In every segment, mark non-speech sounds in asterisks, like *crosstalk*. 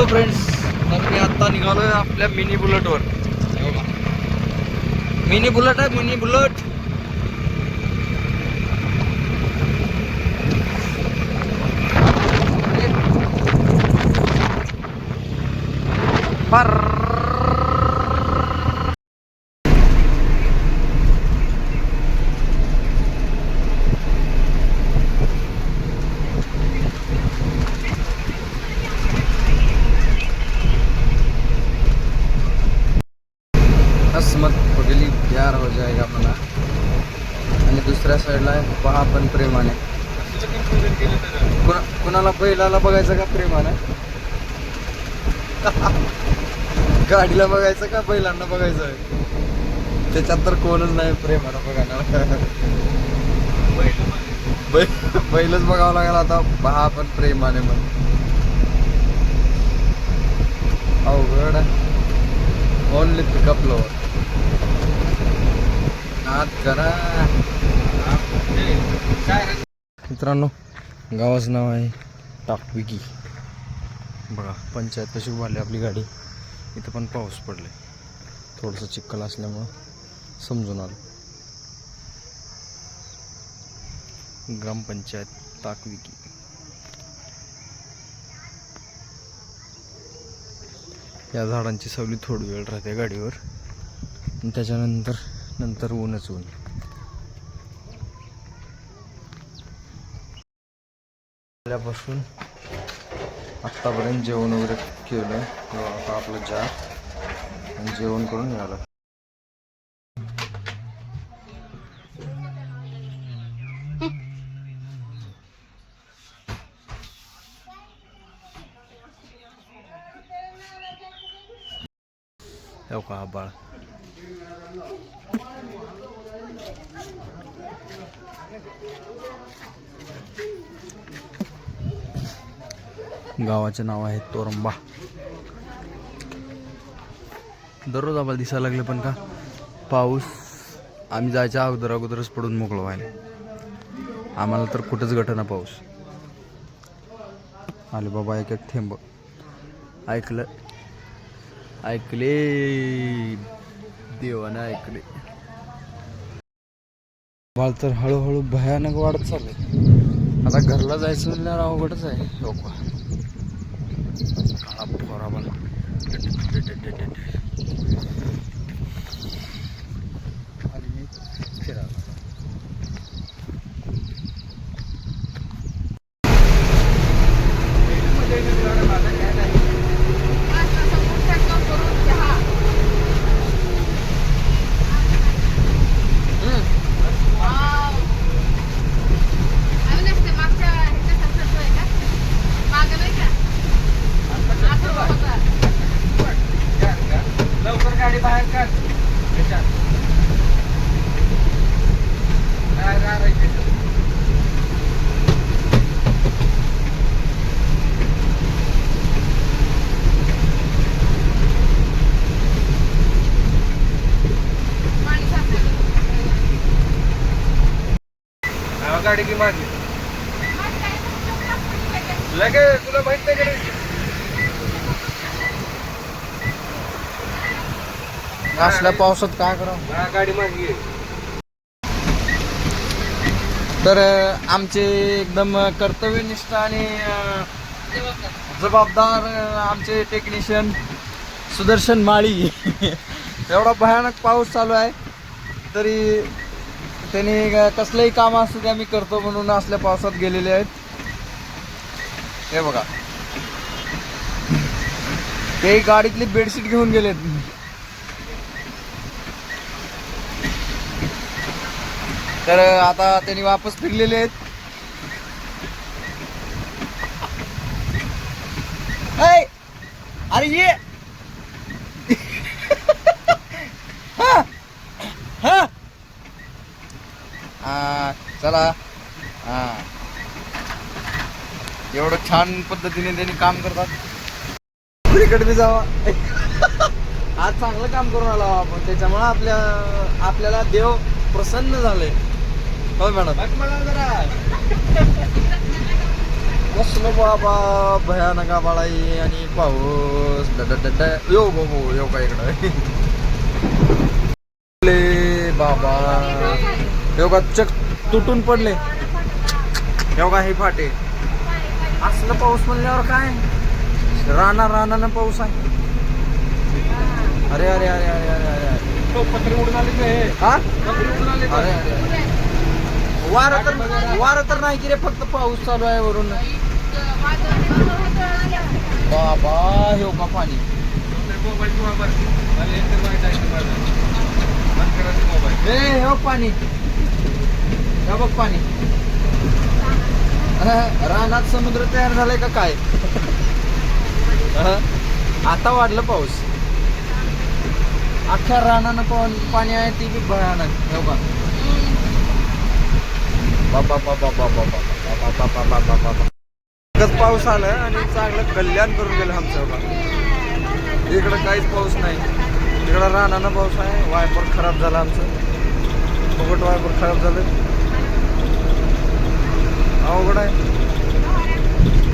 Hello friends तर मी आता निघालोय आपल्या मिनी बुलेटवर मिनी बुलेट आहे मिनी बुलेट पर असमत पगली प्यार हो जाएगा मला आणि दुसऱ्या साईडला आहे पहा पण प्रेमाने कुणा कुणाला बैलाला बघायचं का प्रेमाने? गाडीला बघायचं का बैलांना बघायचं? आहे त्याच्यात तर कोणच नाही प्रेमानं बघायला. बैलच बघावं लागेल आता. पहा पण प्रेमाने मग अवघड ओनली पिकअप लोवर नाद करा मित्रांनो गावाचं नाव आहे टाकविकी. बघा पंचायत कशी उभारली आपली गाडी. इथं पण पाऊस पडले थोडंसं चिखल असल्यामुळं समजून आलं. ग्रामपंचायत ताकविकी या झाडांची सावली थोडी वेळ राहते गाडीवर. त्याच्यानंतर नंतर ऊनच ऊन. आल्यापासून आत्तापर्यंत जेवण वगैरे केलं. आता आपलं जा आणि जेवण करून यायला का बाळ. गावाचे नाव आहे तोरंबा. दररोज आम्हाला दिसायला लागले पण का? पाऊस आम्ही जायच्या अगोदर अगोदरच पडून मोकळं व्हायला. आम्हाला तर कुठंच घटना पाऊस. आले बाबा एक एक थेंब. ऐकलं. ऐकले. देवानं ऐकले. बाळ तर हळूहळू भयानक वाढत चाललंय. आता घरला जायचं म्हणल्यावर अवघडच आहे. हो लोक Salah bora banget. गाडी की मागे लगेच तुला माहीत नाही का? असल्या पावसात काय करावं हा, गाडी ये. तर आमचे एकदम कर्तव्यनिष्ठ आणि जबाबदार आमचे टेक्निशियन सुदर्शन माळी *laughs* एवढा भयानक पाऊस चालू आहे तरी त्यांनी कसलंही काम असतं ते आम्ही करतो म्हणून असल्या पावसात गेलेले आहेत. हे बघा. ते गाडीतली बेडशीट घेऊन गेलेत. तर आता त्यांनी वापस फिरलेले आहेत. अरे ये हा, हा. हा, चला हा एवढं छान पद्धतीने त्यांनी काम करतात. दुसरीकडे बी जावा. आज चांगलं काम करून आलो आपण. त्याच्यामुळे आपल्या आपल्याला देव प्रसन्न झाले हो मॅडम? कसलं बाबा भयानक आबाळाई आणि पाऊस. यो बाबू यो का इकडं? ले बाबा. यो का चक. तुटून पडले. यो का हे फाटे. असलं पाऊस म्हणल्यावर काय? राणा राणानं पाऊस आहे. अरे अरे अरे अरे अरे अरे. अरे हा. वारं तर वारं तर नाही की रे फक्त पाऊस चालू आहे वरून. बाबा हे का पाणी. हे बघ पाणी. हे बघ पाणी. रानात समुद्र तयार झालाय का काय आता वाढलं पाऊस अख्ख्या रानानं पण पाणी आहे ती बी भयानक हे बा बाबा बाबा बाबा बाबा बाबा बाबा बाबा एकच पाऊस आला आणि चांगलं कल्याण करून गेलं आमचं बा इकडं काहीच पाऊस नाही इकडं रानानं पाऊस आहे वायपर खराब झाला आमचं फुकट वायपर खराब झालं अवघड आहे.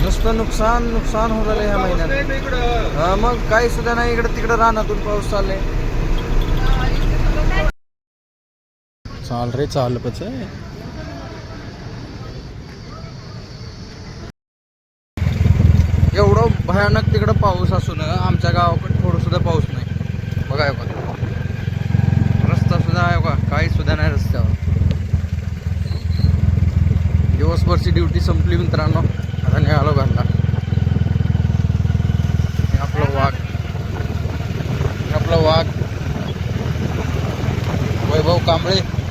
नुसतं नुकसान नुकसान होत आलं ह्या महिन्यात. मग काही सुद्धा नाही इकडं तिकडं रानातून पाऊस चालले चाल रे चाल पच. एवढं भयानक तिकडं पाऊस असून आमच्या गावाकडे थोडं सुद्धा पाऊस नाही बघा हे बघा रस्ता सुद्धा आहे बघा काही सुद्धा नाही रस्त्यावर दिवसभरची ड्युटी संपली मित्रांनो. आता निघालो घरला. हे आपलं वाघ. आपलं वाघ. वैभव कांबळे.